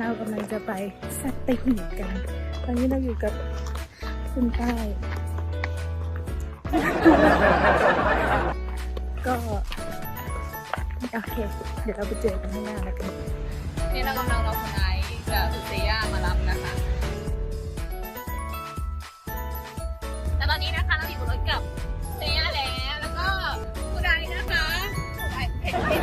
เรากำลังจะไปสัตหีบกัน ตอนนี้เราอยู่กับคุณป้ายก็โอเค เดี๋ยวเราไปเจอกันข้างหน้าแล้วกันนี่เรากำลังรอคุณไอซ์กับคุณเซย่ามารับนะคะแต่ตอนนี้นะคะเราอยู่บนรถกับเซย่าแล้ว แล้วก็คุณไอซ์นะคะคุณไอซ์เห็นเห็น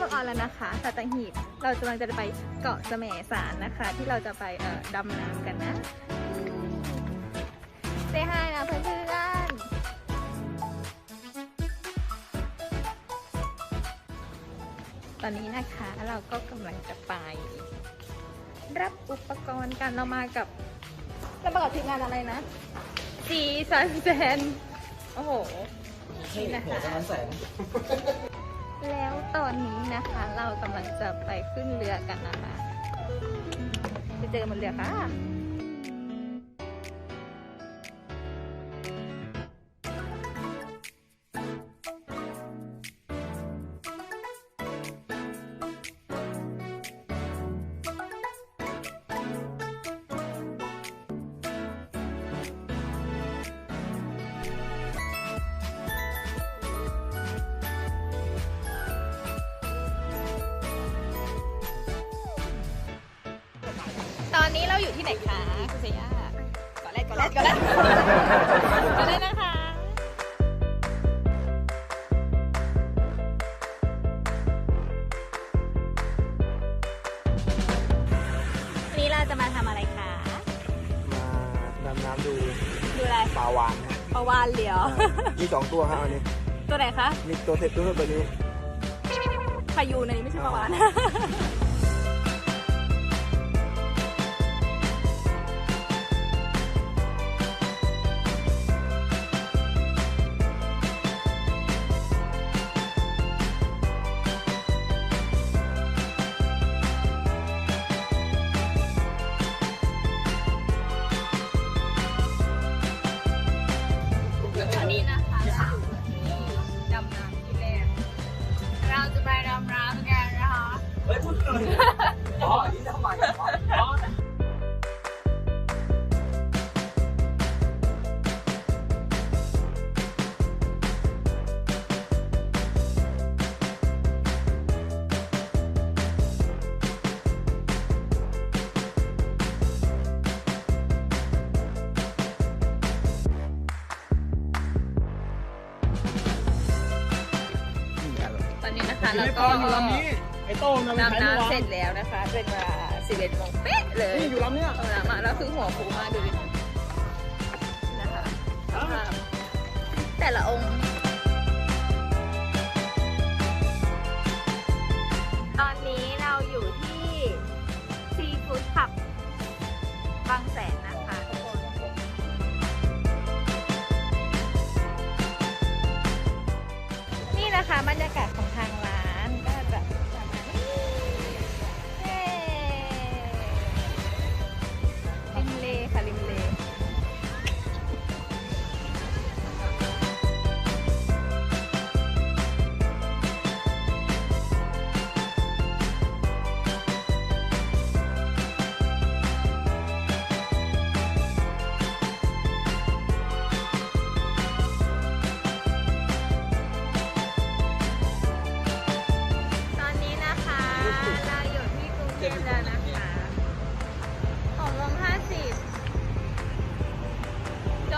บางออนแล้วนะคะสัตหีบเรากำลังจะไปเกาะแสมสารนะคะ ที่เราจะไปเอ่อดำน้ำกันนะเซฮายนะเพื่อนๆตอนนี้นะคะเราก็กำลังจะไป รับอุปกรณ์กันเรามากับเรามากับทีมงานอะไรนะจีซันแซนโอ้โหนี่นะคะแล้วต อนนี้นะคะ เรากำลังจะไปขึ้นเรือกันนะคะ ไปเจอมันเรือค่ะ ตอนนี้เราอยู่ที่ไหนคะคุณเซียาก่อนแรกก่อนแรกก่อนแรกก่อนแรกนะคะวันนี้เราจะมาทำอะไรคะมาดำน้ำดูดูอะไรปลาวานนะปลาวานเหลียว มีสองตัวครับอันนี้ ตัวไหนคะ มีตัวเสร็จตัวนู้นตัวนี้พายูในนี้ไม่ใช่ปลาวาน นนี้นะคะเราก็ไอ้โต้งนะดำน้ำเสร็จแล้วนะคะเป็นเวลา11โมงเป๊ะเลยนี่อยู่ลำเนี้ยเอาละมาแล้วคือหัวฟูมากดูดินะคะสภาพแต่ละองค์ตอนนี้เราอยู่ที่ซีฟู้ดขับบางแสน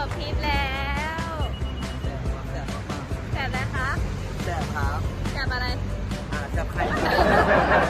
บทริปแล้วแสบอะไรคะแซ่บครับ แสบอะไร อ่าจับไข่จบทริปแล้วนะคะไว้เจอกันทริป